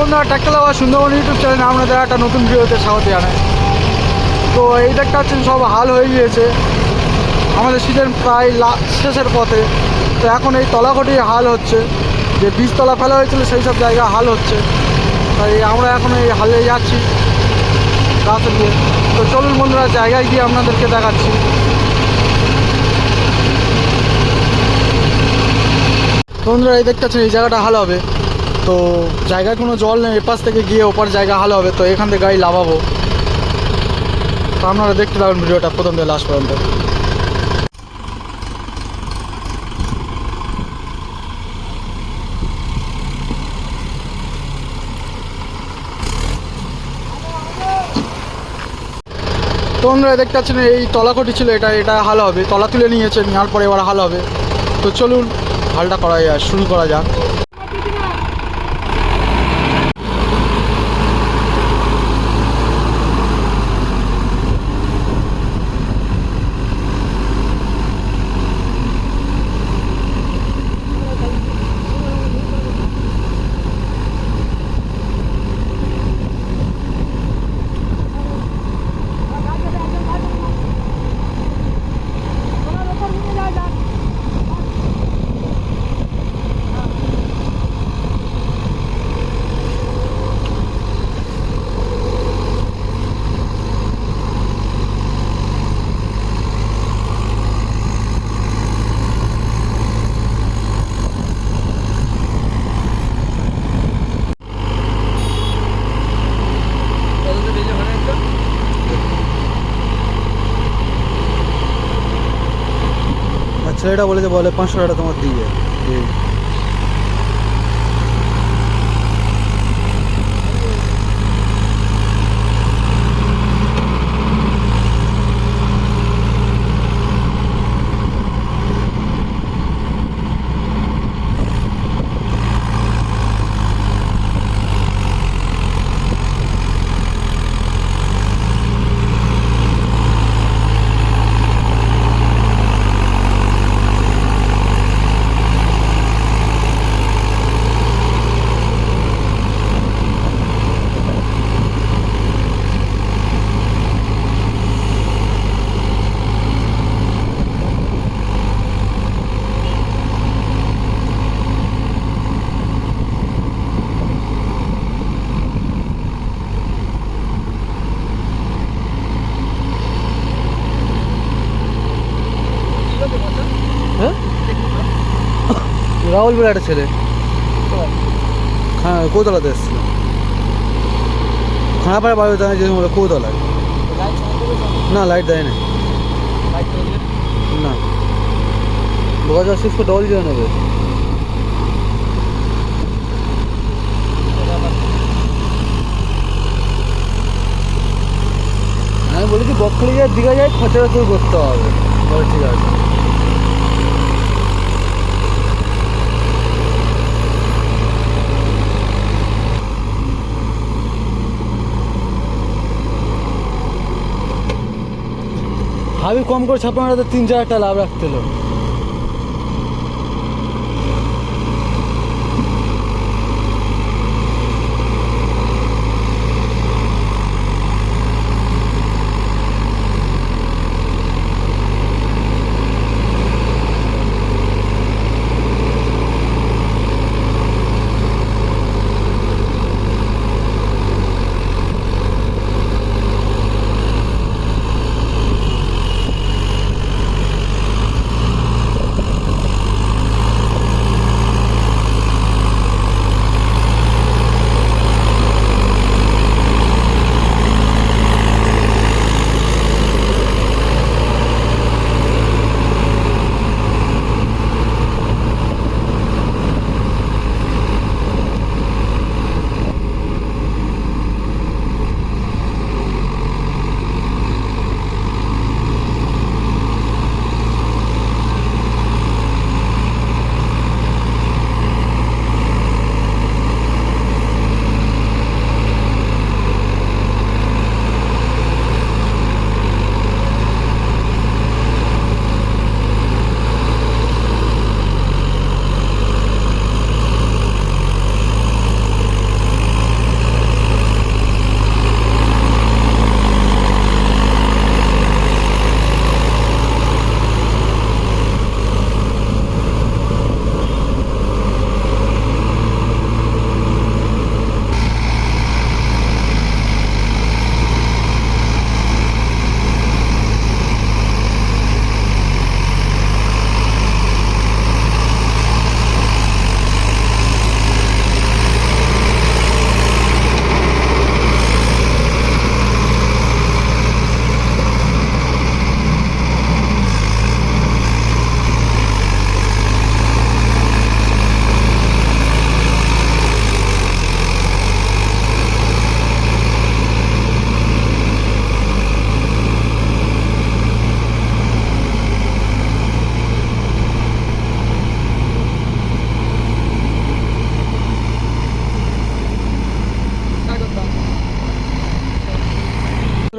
বন্ধুরা আবার সুন্দরবন ইউটিউব চ্যানেলে আপনাদের একটা নতুন ভিডিওতে স্বাগত জানাই। তো এই দেখতে পাচ্ছেন সব হাল হয়ে গিয়েছে। আমাদের সিজন প্রায় শেষের পথে। তো এখন এই তলাঘটি হাল হচ্ছে। যে বীজতলা ফেলা হয়েছিল সেই সব জায়গা হাল হচ্ছে। তাই আমরা এখন এই হালে যাচ্ছি রাস্তা দিয়ে তো চলুন বন্ধুরা, জায়গায় গিয়ে আপনাদেরকে দেখাচ্ছি। বন্ধুরা, এই দেখতে পাচ্ছেন এই জায়গাটা হাল হবে। তো জায়গায় কোনো জল নেই, এপাশ থেকে গিয়ে ওপার জায়গা হাল হবে, তো এখান থেকে গাড়ি লাভাবো। তো আপনারা দেখতে পাবেন ভিডিওটা প্রথম থেকে লাস্ট পর্যন্ত। তো বন্ধুরা, দেখতে পাচ্ছেন এই তলাকটি ছিল, এটা এটা হাল হবে, তলা তুলে নিয়েছে নেওয়ার পরে এবার হাল হবে। তো চলুন, হালটা করা যায় শুরু করা যাক। ছেলেটা বলেছে বলে পাঁচশো টাকা তোমার দিয়ে হ্যাঁ রাহুল বলে একটা ছেলে। হ্যাঁ কৌতলাতে এসেছিল। খানাপাড়া বাড়ি জানা যে বলে কৌতলায়। না লাইট দেয় না না। দু হাজার সিক্স ডবল জিরো নেবে। আমি বলেছি, বকখালি যায় দীঘা যায় খরচাটা তোর করতে হবে। বলে ঠিক আছে। হাবি কম করে ছাপ্পান্ন হাজার তিন চার একটা লাভ রাখতে হলো।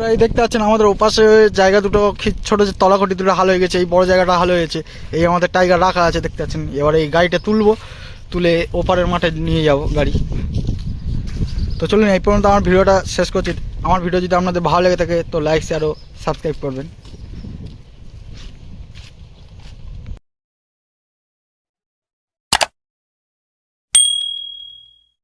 বন্ধুরা এই দেখতে পাচ্ছেন আমাদের ওপাশে জায়গা দুটো ছোট যে তলাখটি দুটো হাল হয়ে গেছে, এই বড় জায়গাটা হাল হয়েছে এই আমাদের টাইগার রাখা আছে, দেখতে পাচ্ছেন। এবার এই গাড়িটা তুলবো, তুলে ওপারের মাঠে নিয়ে যাব গাড়ি। তো চলুন, এই পর্যন্ত আমার ভিডিওটা শেষ করছি। আমার ভিডিও যদি আপনাদের ভালো লেগে থাকে, তো লাইক শেয়ার ও সাবস্ক্রাইব করবেন।